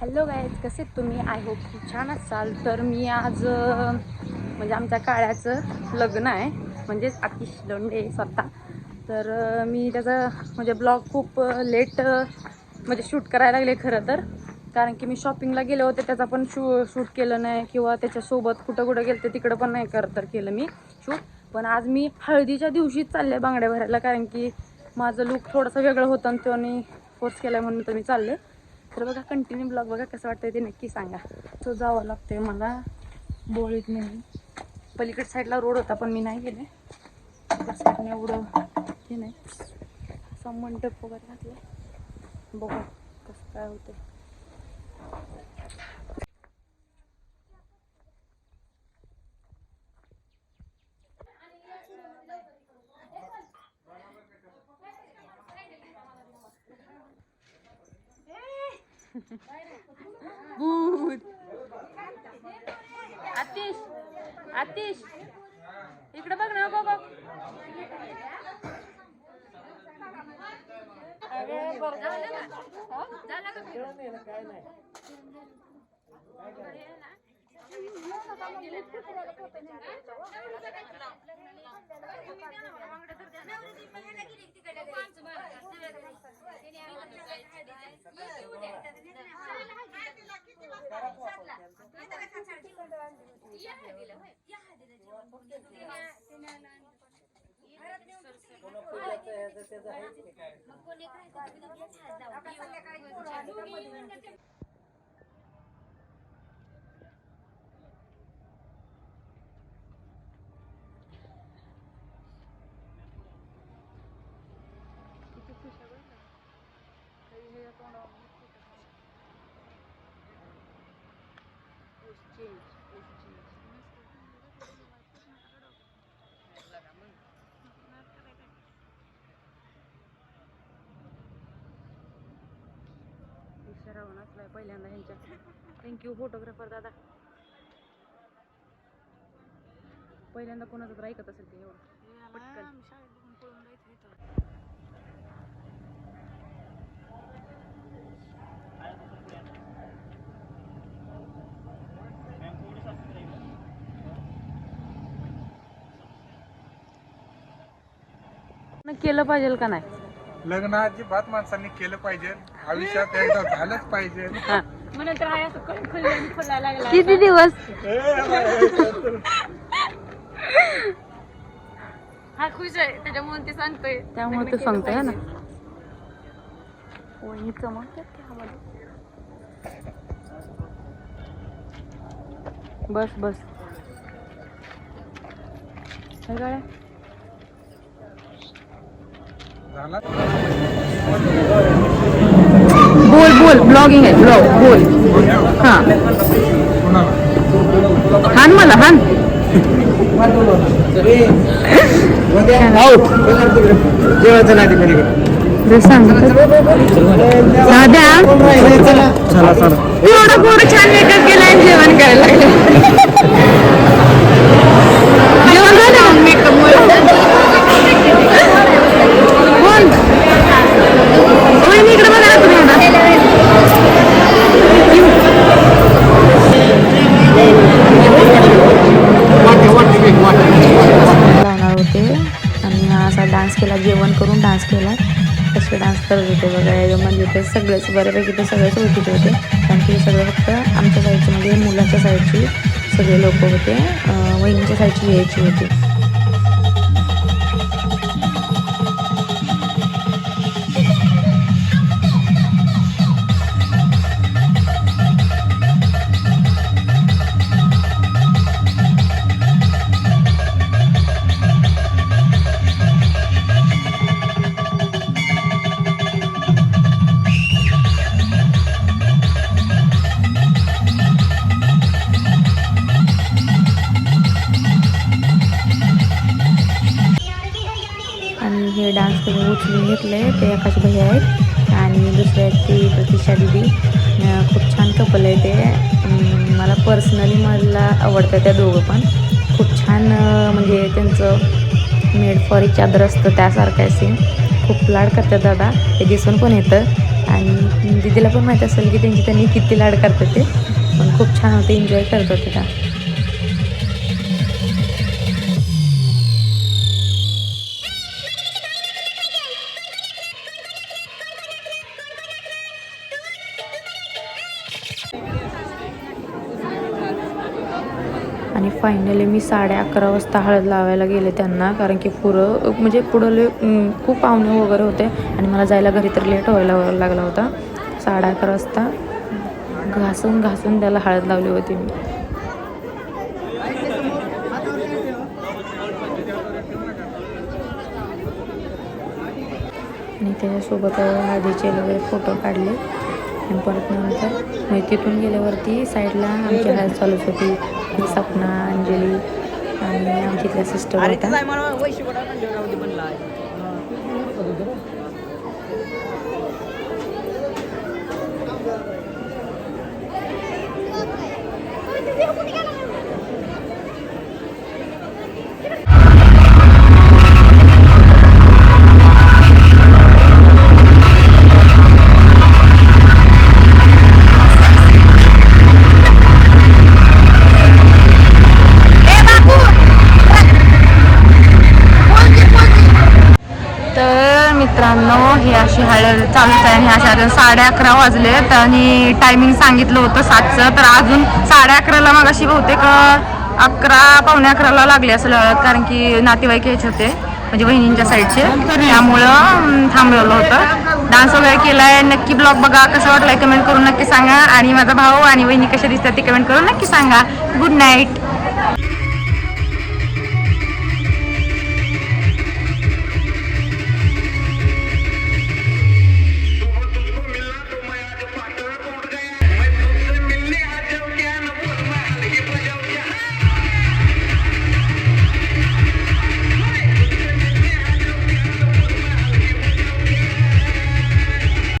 Hello guys कसे तुम्ही? I hope की छान असाल. तर मी आज म्हणजे आमच्या काळ्याचं लग्न आहे. म्हणजेच आतिश लोंडे स्वतः. तर मी त्याचा म्हणजे ब्लॉग खूप लेट म्हणजे शूट करायला लागले खरं तर. कारण की मी शॉपिंगला गेले होते त्याचा पण शू शूट केलं नाही. किंवा त्याच्यासोबत कुठं कुठं गेलं ते तिकडं पण नाही करत तर केलं मी शूट पण आज मी हळदीच्या दिवशीच चालले बांगड्या भरायला. कारण की माझं लुक थोडंसं वेगळं होतं आणि त्याने फोर्स केला म्हणून तर मी चालले. तर बघा कंटिन्यू ब्लॉग बघा कसं वाटतंय ते नक्की सांगा. तो जावं लागतंय मला बोळीत नाही पलीकड साईडला रोड होता पण मी नाही गेले. त्या साईडने एवढं हे नाही. असा मंडप वगैरे घातलं बघू कसं काय होतं भूत आतिश आतिश इकडे बघ ना बाबा इशारा होणार पहिल्यांदा ह्यांच्या थँक्यू फोटोग्राफर दादा. पहिल्यांदा कोणाचं तर ऐकत असेल ते एवढं. पटकन. केलं पाहिजे का नाही? लग्न अजिबात माणसांनी केलं पाहिजे. आयुष्यात एकदा झालंच पाहिजे. म्हणून तर आहे असं लागला. किती दिवस? हा खुश आहे. त्याच्यामुळे ते सांगतोय. त्यामुळे तू सांगतोय ना? चमकतात बस बस. झाला बोल बोल. ब्लॉगिंग आहे. ब्लॉग बोल. हा. हान मला हान. जेवायचं नाही साध्या एवढं पोरं छान मेकअप केला जेवण करायला लागले. डान्स केला जेवण करून डान्स केला. तसे डान्स करत होते बघा म्हणजे ते सगळेच बऱ्यापैकी ते सगळेच ओळखीत होते. कारण की सगळं सगळे फक्त आमच्या साईडचे म्हणजे मुलाच्या साईडची सगळे लोक होते वहिनीच्या साईडची यायची होती. हे डान्स करून उचलून ते आकाश भैया आहेत आणि दुसरे आहेत ती प्रतीक्षा दिदी खूप छान कपल आहे ते. मला पर्सनली मला आवडतं त्या दोघं पण. खूप छान म्हणजे त्यांचं मेड फॉर इच असतं त्यासारखं आहे सीन खूप लाड करतात दादा. ते दिसून पण येतं. आणि दिदीला पण माहीत असेल की त्यांची त्यांनी किती लाड करतात ते. पण खूप छान होते एन्जॉय करत होते त्या. आणि फायनली मी साडे अकरा वाजता हळद लावायला गेले त्यांना कारण की पुरं म्हणजे पुढं खूप पाहुणे वगैरे होते आणि मला जायला घरी तर लेट व्हायला लागला होता. साडे अकरा वाजता घासून घासून त्याला हळद लावली होती मी. आणि त्याच्यासोबत हळदीचे वगैरे फोटो काढले. आणि परत नंतर म्हणजे तिथून गेल्यावरती साईडला आमची हळद चालूच होती. सपना अंजली आणि आमची इथल्या सिस्टर होत्या चालूच आहे आणि अशा साडे अकरा वाजलेत आणि टायमिंग सांगितलं होतं सातचं. तर अजून साडे अकराला मग अशी बहुतेक अकरा पावणे अकराला लागली असं कारण की नातेवाईक यायचे होते म्हणजे बहिणींच्या साईडचे. त्यामुळं अं, थांबवलं होतं. डान्स वगैरे केलाय. नक्की ब्लॉग बघा. कसं वाटलंय कमेंट करून नक्की सांगा. आणि माझा भाऊ आणि बहिणी कशा दिसतात ते कमेंट करून नक्की सांगा. Good night